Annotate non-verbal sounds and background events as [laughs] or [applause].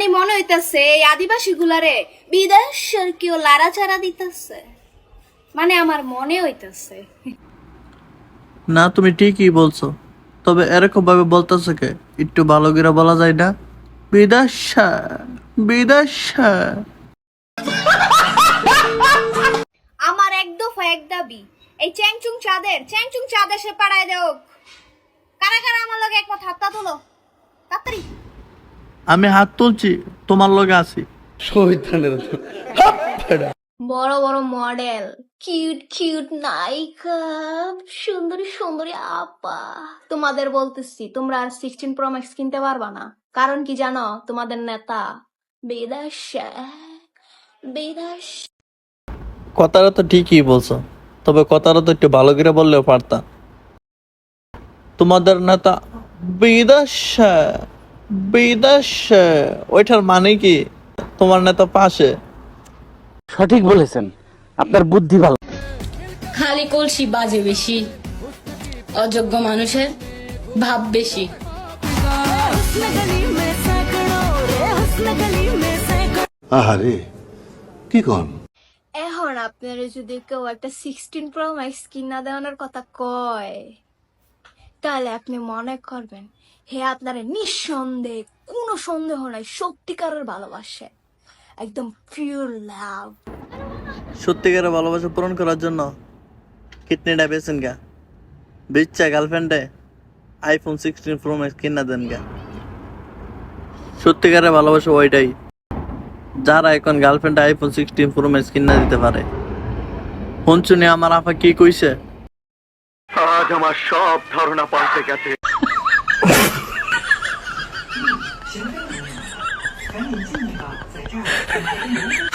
মানে মনে হইতাছে এই আদিবাসী গুলারে বিদেশের কেউ লাড়াচাড়া দিতেছে। মানে আমার মনে হইতাছে। না তুমি ঠিকই বলছো। তবে এরকম ভাবে বলতেছো কে? একটু ভালো করে বলা যায় না? বিদেশা বিদেশা। আমার এক দফা এক দাবি এই চ্যাংচুং চাঁদের চ্যাংচুং চাঁদের সে পাড়ায় দেও কারা কারা আমার লগে একমত হাতটা তোলো? আমি হাত তুলছি তোমার লগে আছি। বড় বড় মডেল। কিউট কিউট নায়িকা। সুন্দরী সুন্দরী আপা। তোমাদের বলতেছি তোমরা আর সিক্সটিন প্রো ম্যাক্স কিনতে পারবা না। কারণ কি জানো? তোমাদের নেতা বিদেশ বিদেশ কথাটা তো ঠিকই বলছো তবে কথাটা তো একটু ভালো করে বললেও পারতাম। তোমাদের নেতা বিদেশে বিদেশে? ওইটার মানে কি? তোমার নেতা পাশে। সঠিক বলেছেন। আপনার বুদ্ধি ভালো। খালি কলসি বাজে বেশি। অযোগ্য মানুষের ভাব বেশি। আহারে কি কন? এখন আপনারা যদি কেউ একটা সিক্সটিন প্রো ম্যাক্স কিনা দেওয়ানোর কথা কয় তাহলে আপনি মনে করবেন, হে আপনারা নিঃসন্দেহে, কোনো সন্দেহ নাই, সত্যিকারের ভালোবাসে। একদম পিওর লাভ সত্যিকারের ভালোবাসা পূরণ করার জন্য কিডনিটা বেছেন গা। বিচ্ছা গার্লফ্রেন্ডে আইফোন সিক্সটিন প্রো ম্যাক্স কিনা দেন গা। সত্যিকারের ভালোবাসা ওইটাই। যারা এখন গার্লফ্রেন্ডে আইফোন সিক্সটিন প্রো ম্যাক্স কিনা দিতে পারে। শুনছুনি আমার আপা কি কইছে? আমার সব ধারণা পাল্টে গেছে। [laughs]